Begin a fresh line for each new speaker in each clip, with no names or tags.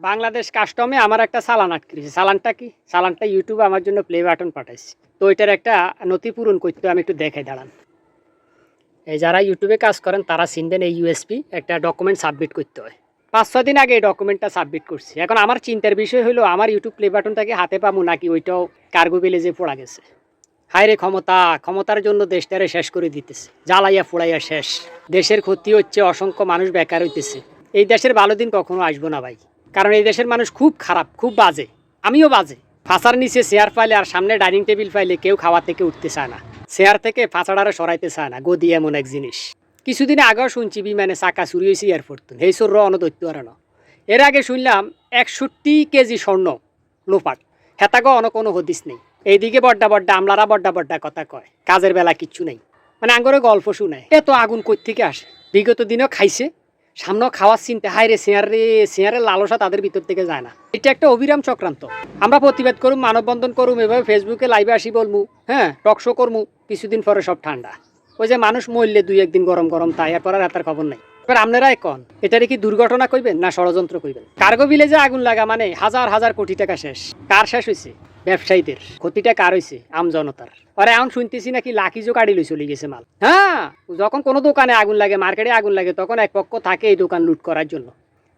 বাংলাদেশ কাস্টমে আমার একটা চালান আটকেছে। চালানটা কি? চালানটা ইউটিউবে আমার জন্য প্লে বাটন পাঠাইছে। তো ওইটার একটা নথি পূরণ করতে আমি একটু দেখাই, দাঁড়ান। এই যারা ইউটিউবে কাজ করেন, তারা চিনবেন এই ইউএসপি একটা ডকুমেন্ট সাবমিট করতে হয়। পাঁচ, ছয় দিন আগে এই ডকুমেন্টটা সাবমিট করছি। এখন আমার চিন্তার বিষয় হলো, আমার ইউটিউব প্লে বাটনটাকে হাতে পাবো নাকি ওইটাও কার্গো ভিলেজে পড়া গেছে? হায় ক্ষমতা, ক্ষমতার জন্য দেশটারে শেষ করে দিতেছে। জ্বালাইয়া ফুড়াইয়া শেষ। দেশের ক্ষতি হচ্ছে, অসংখ্য মানুষ বেকার হইতেছে। এই দেশের ভালো দিন কখনো আসব না, ভাই। কারণ এই দেশের মানুষ খুব খারাপ, খুব বাজে। আমিও বাজে। ফাঁসার নিচে চেয়ার পাইলে আর সামনে ডাইনিং টেবিল পাইলে কেউ খাওয়া থেকে উঠতে চায় না। চেয়ার থেকে ফাঁসাডারে সরাইতে চায় না। গদি এমন এক জিনিস। কিছুদিন আগেও শুনছি বিমানে চাকা চুরি হয়েছে এয়ারপোর্ট এই সর, অনদৈত্য না এর আগে শুনলাম একষট্টি কেজি স্বর্ণ, লোপাট। হেতাগো অন কোনো হদিস নেই। এইদিকে বড্ডা বড্ডা, আমলারা বড্ডা বড্ডা কথা কয়। কাজের বেলা কিচ্ছু নেই। মানে আঙ্গরে গল্প শুনায় এত আগুন থেকে আসে। বিগত দিনও খাইছে। সামনেও খাওয়ার চিন্তা, হায় রে শেয়ার রে শেয়ারের লালসা তাদের ভিতর থেকে যায় না। এটা একটা অবিরাম চক্রান্ত। আমরা প্রতিবাদ করুম, মানববন্ধন করুম, এভাবে ফেসবুকে লাইভে আসি বলমু হ্যাঁ টক শো করমু, কিছুদিন পরে সব ঠান্ডা। ওই যে মানুষ মরলে দুই একদিন গরম গরম, তাই এরপর আর এটার খবর নাই। এবার আপনারা কন, এটা কি দুর্ঘটনা কইবেন না ষড়যন্ত্র কইবেন? কার্গো ভিলেজে আগুন লাগা মানে হাজার হাজার কোটি টাকা শেষ। কার শেষ হয়েছে ব্যবসায়ীদের। ক্ষতিটা কার হয়েছে আম জনতার। আরে এখন শুনতেছি নাকি লাকিজও কাড়ি লই চলে গেছে মাল। হ্যাঁ যখন কোনো দোকানে আগুন লাগে, মার্কেটে আগুন লাগে, তখন এক পক্ষ থাকে এই দোকান লুট করার জন্য।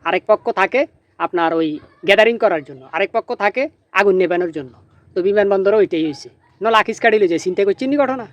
আরেক পক্ষ থাকে আপনার ওই গ্যাদারিং করার জন্য। আরেক পক্ষ থাকে আগুন নেবানোর জন্য। তো বিমানবন্দরও ওইটাই হয়েছে ন লাকিজ কাড়ি লইছে, চিন্তা করছেন নি ঘটনা?